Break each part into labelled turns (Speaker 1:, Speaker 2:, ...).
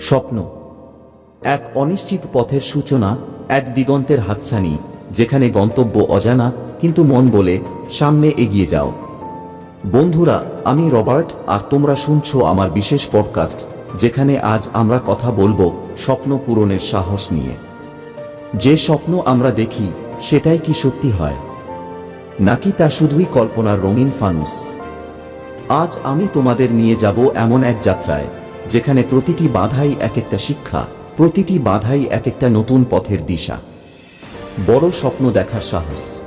Speaker 1: স্বপ্ন। এক অনিশ্চিত পথের সূচনা, এক দিগন্তের হাতছানি, যেখানে গন্তব্য অজানা, কিন্তু মন বলে, সামনে এগিয়ে যাও। বন্ধুরা, আমি রবার্ট, আর তোমরা শুনছো আমার বিশেষ পডকাস্ট, যেখানে আজ আমরা কথা বলব স্বপ্ন পূরণের সাহস নিয়ে। যে স্বপ্ন আমরা দেখি, সেটাই কি সত্যি হয়? নাকি তা শুধুই কল্পনার রঙিন ফানুস? আজ আমি তোমাদের নিয়ে যাব এমন এক যাত্রায় যেখানে প্রতিটি বাধাই এক একটা শিক্ষা, প্রতিটি বাধাই এক একটা নতুন পথের দিশা। বড় স্বপ্ন দেখার সাহস।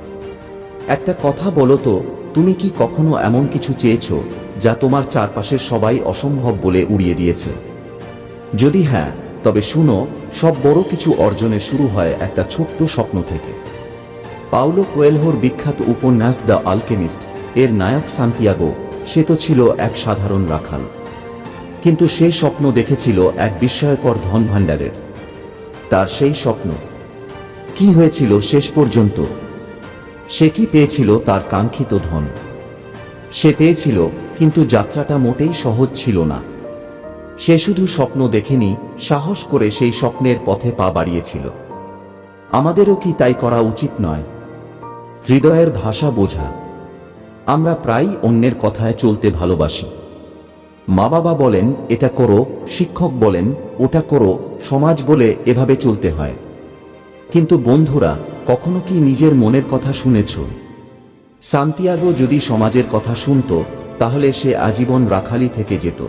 Speaker 1: একটা কথা বলো তো, তুমি কি কখনো এমন কিছু চেয়েছ যা তোমার চারপাশের সবাই অসম্ভব বলে উড়িয়ে দিয়েছে? যদি হ্যাঁ তবে শুনো, সব বড় কিছু অর্জনে শুরু হয় একটা ছোট্ট স্বপ্ন থেকে। পাউলো কোয়েলহোর বিখ্যাত উপন্যাস দ্য আলকেমিস্ট এর নায়ক সান্তিয়াগো, সে তো ছিল এক সাধারণ রাখাল। কিন্তু সে স্বপ্ন দেখেছিল এক বিস্ময়কর ধন ভাণ্ডারের তার সেই স্বপ্ন। কি হয়েছিল শেষ পর্যন্ত? সে কি পেয়েছিল তার কাঙ্ক্ষিত ধন? সে পেয়েছিল, কিন্তু যাত্রাটা মোটেই সহজ ছিল না। সে শুধু স্বপ্ন দেখেনি, সাহস করে সেই স্বপ্নের পথে পা বাড়িয়েছিল। আমাদেরও কি তাই করা উচিত নয়? হৃদয়ের ভাষা বোঝা। আমরা প্রায়ই অন্যের কথায় চলতে ভালোবাসি। মা বাবা বলেন, এটা করো, শিক্ষক বলেন, ওটা করো, সমাজ বলে এভাবে চলতে হয়। কিন্তু বন্ধুরা, কখনো কি নিজের মনের কথা শুনেছ? সান্তিয়াগো যদি সমাজের কথা শুনত, তাহলে সে আজীবন রাখালি থেকে যেত।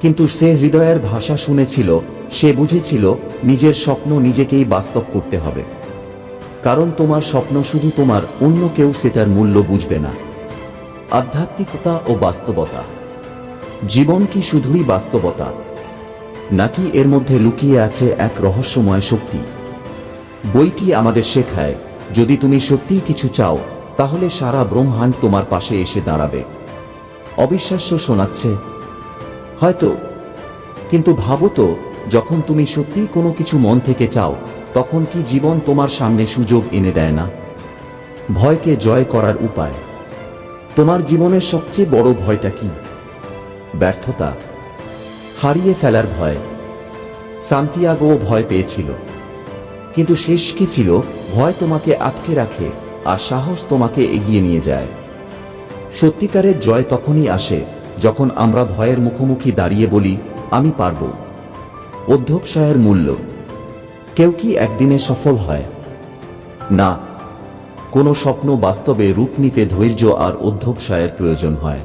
Speaker 1: কিন্তু সে হৃদয়ের ভাষা শুনেছিল, সে বুঝেছিল, নিজের স্বপ্ন নিজেকেই বাস্তব করতে হবে। কারণ তোমার স্বপ্ন শুধু তোমার, অন্য কেউ সেটার মূল্য বুঝবে না। আধ্যাত্মিকতা ও বাস্তবতা। জীবন কি শুধুই বাস্তবতা? নাকি এর মধ্যে লুকিয়ে আছে এক রহস্যময় শক্তি? বইটি আমাদের শেখায়, যদি তুমি সত্যিই কিছু চাও, তাহলে সারা ব্রহ্মাণ্ড তোমার পাশে এসে দাঁড়াবে। অবিশ্বাস্য শোনাচ্ছে, হয়তো। কিন্তু ভাবো তো, যখন তুমি সত্যিই কোনো কিছু মন থেকে চাও, তখন কি জীবন তোমার সামনে সুযোগ এনে দেয় না? ভয়কে জয় করার উপায়। তোমার জীবনের সবচেয়ে বড় ভয়টা কি? ব্যর্থতা, হারিয়ে ফেলার ভয়। সান্তিয়াগো ভয় পেয়েছিল। কিন্তু শেষ কি ছিল? ভয় তোমাকে আটকে রাখে আর সাহস তোমাকে এগিয়ে নিয়ে যায়। সত্যিকারের জয় তখনই আসে যখন আমরা ভয়ের মুখোমুখি দাঁড়িয়ে বলি, আমি পারব। অধ্যবসায়ের মূল্য। কেউ কি একদিনে সফল হয়? না। কোনো স্বপ্ন বাস্তবে রূপ নিতে ধৈর্য আর অধ্যবসায়ের প্রয়োজন হয়।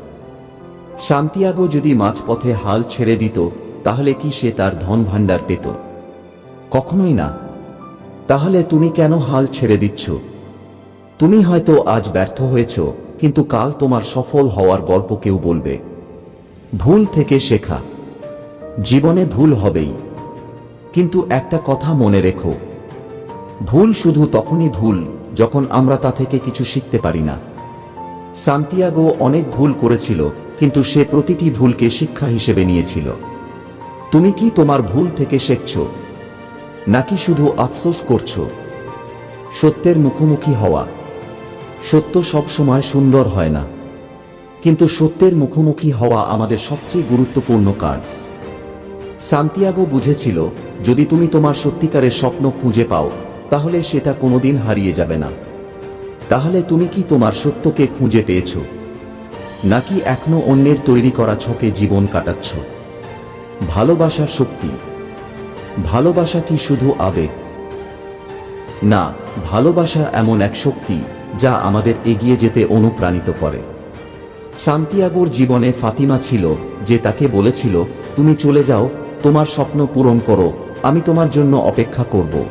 Speaker 1: শান্তিয়াগো যদি মাঝপথে হাল ছেড়ে দিত, তাহলে কি সে তার ধন ভাণ্ডার পেত? কখনোই না। তাহলে তুমি কেন হাল ছেড়ে দিচ্ছ? তুমি হয়তো আজ ব্যর্থ হয়েছ, কিন্তু কাল তোমার সফল হওয়ার গল্প কেউ বলবে। ভুল থেকে শেখা। জীবনে ভুল হবেই। কিন্তু একটা কথা মনে রেখো। ভুল শুধু তখনই ভুল, যখন আমরা তা থেকে কিছু শিখতে পারি না। সান্তিয়াগো অনেক ভুল করেছিল কিন্তু সে প্রতিটি ভুলকে শিক্ষা হিসেবে নিয়েছিল। তুমি কি তোমার ভুল থেকে শেখছ? নাকি শুধু আফসোস করছ? সত্যের মুখোমুখি হওয়া। সত্য সবসময় সুন্দর হয় না। কিন্তু সত্যের মুখোমুখি হওয়া আমাদের সবচেয়ে গুরুত্বপূর্ণ কাজ। সান্তিয়াগো বুঝেছিল, যদি তুমি তোমার সত্যিকারের স্বপ্ন খুঁজে পাও, তাহলে সেটা কোনোদিন হারিয়ে যাবে না। তাহলে তুমি কি তোমার সত্যকে খুঁজে পেয়েছ? নাকি এখনও অন্যের তৈরি করা ছকে জীবন কাটাচ্ছ? ভালোবাসার শক্তি। ভালোবাসা কি শুধু আবেগ? না, ভালোবাসা এমন এক শক্তি যা আমাদের এগিয়ে যেতে অনুপ্রাণিত করে। সান্তিয়াগোর জীবনে ফাতিমা ছিল যে তাকে বলেছিল, তুমি চলে যাও, তোমার স্বপ্ন পূরণ করো, আমি তোমার জন্য অপেক্ষা করব।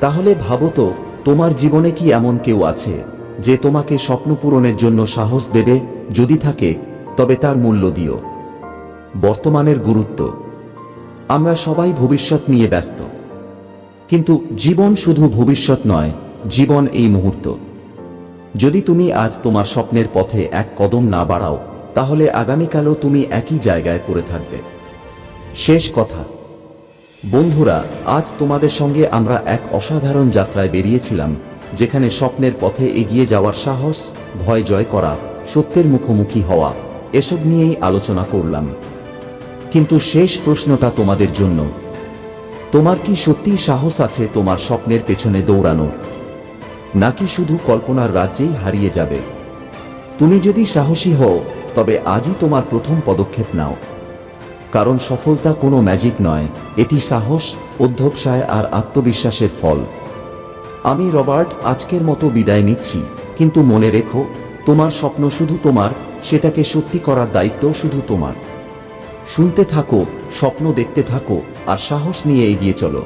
Speaker 1: তাহলে ভাবো তো, তোমার জীবনে কি এমন কেউ আছে? যে তোমাকে স্বপ্ন পূরণের জন্য সাহস দেবে, যদি থাকে, তবে তার মূল্য দিও। বর্তমানের গুরুত্ব। আমরা সবাই ভবিষ্যৎ নিয়ে ব্যস্ত। কিন্তু জীবন শুধু ভবিষ্যৎ নয়, জীবন এই মুহূর্ত। যদি তুমি আজ তোমার স্বপ্নের পথে এক কদম না বাড়াও, তাহলে আগামীকালও তুমি একই জায়গায় পড়ে থাকবে। শেষ কথা। বন্ধুরা, আজ তোমাদের সঙ্গে আমরা এক অসাধারণ যাত্রায় বেরিয়েছিলাম যেখানে স্বপ্নের পথে এগিয়ে যাওয়ার সাহস, ভয় জয় করা, সত্যের মুখোমুখি হওয়া, এসব নিয়েই আলোচনা করলাম। কিন্তু শেষ প্রশ্নটা তোমাদের জন্য। তোমার কি সত্যিই সাহস আছে তোমার স্বপ্নের পেছনে দৌড়ানোর? নাকি শুধু কল্পনার রাজ্যেই হারিয়ে যাবে? তুমি যদি সাহসী হও, তবে আজই তোমার প্রথম পদক্ষেপ নাও। কারণ সফলতা কোনো ম্যাজিক নয়, এটি সাহস অধ্যবসায় আর আত্মবিশ্বাসের ফল। আমি রবার্ট, আজকের মতো বিদায় নিচ্ছি। কিন্তু মনে রেখো, তোমার স্বপ্ন শুধু তোমার, সেটাকে সত্যি করার দায়িত্ব শুধু তোমার। শুনতে থাকো, স্বপ্ন দেখতে থাকো, আর সাহস নিয়ে এগিয়ে চলো।